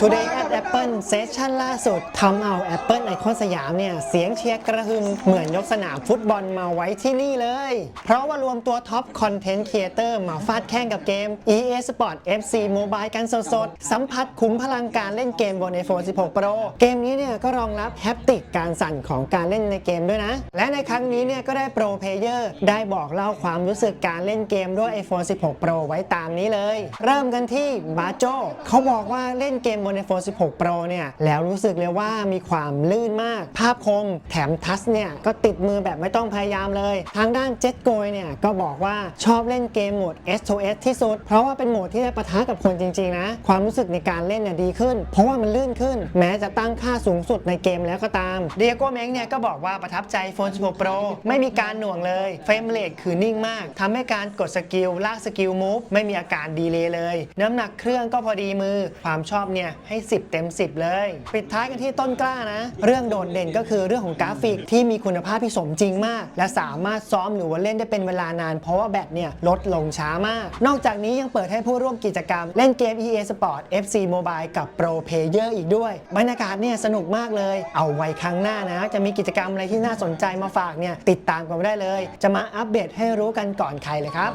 Today at Apple เซสชั่นล่าสุดทำเอา Apple ไอคอนสยามเนี่ย เสียงเชียร์กระหึ่มเหมือนยกสนามฟุตบอลมาไว้ที่นี่เลย เพราะว่ารวมตัวท็อปคอนเทนต์ครีเอเตอร์มาฟาดแข่งกับเกม EA Sport FC Mobile กันสดๆ สัมผัสคุ้มพลังการเล่นเกมบน iPhone 16 Pro เกมนี้เนี่ยก็รองรับแฮปติกการสั่นของการเล่นในเกมด้วยนะ และในครั้งนี้เนี่ยก็ได้โปรเพลเยอร์ได้บอกเล่าความรู้สึกการเล่นเกมด้วย iPhone 16 Pro ไว้ตามนี้เลย เริ่มกันที่บาโจเขาบอกว่าเล่นเกมบน iPhone 16 6 Pro เนี่ยแล้วรู้สึกเลยว่ามีความลื่นมาก ภาพคมแถมทัชเนี่ยก็ติดมือแบบไม่ต้องพยายามเลย ทางด้านเจ็ t โกยเนี่ยก็บอกว่าชอบเล่นเกมโหมด S2S ที่สุด เพราะว่าเป็นโหมดที่ได้ปะทะกับคนจริงๆนะ ความรู้สึกในการเล่นเนี่ยดีขึ้น เพราะว่ามันลื่นขึ้น แม้จะตั้งค่าสูงสุดในเกมแล้วก็ตามเดียโก้เม้งเนี่ยก็บอกว่าประทับใจ iPhone 16 Pro ไม่มีการหน่วงเลยเฟรมเรทคือนิ่งมากทำให้การกดสกิลลากสกิลมูฟไม่มีอาการดีเลย์เลย น้ำหนักเครื่องก็พอดีมือความชอบเนี่ยให้ 10เต็ม 10 เลย ปิดท้ายกันที่ต้นกล้านะ เรื่องโดดเด่นก็คือเรื่องของกราฟิกที่มีคุณภาพที่สมจริงมาก และสามารถซ้อมหรือว่าเล่นได้เป็นเวลานาน เพราะว่าแบตเนี่ยลดลงช้ามาก นอกจากนี้ยังเปิดให้ผู้ร่วมกิจกรรม เล่นเกม EA Sport FC Mobile กับ Pro Player อีกด้วยบรรยากาศเนี่ยสนุกมากเลย เอาไว้ครั้งหน้านะ จะมีกิจกรรมอะไรที่น่าสนใจมาฝากเนี่ยติดตามกันได้เลย จะมาอัปเดตให้รู้กันก่อนใครเลยครับ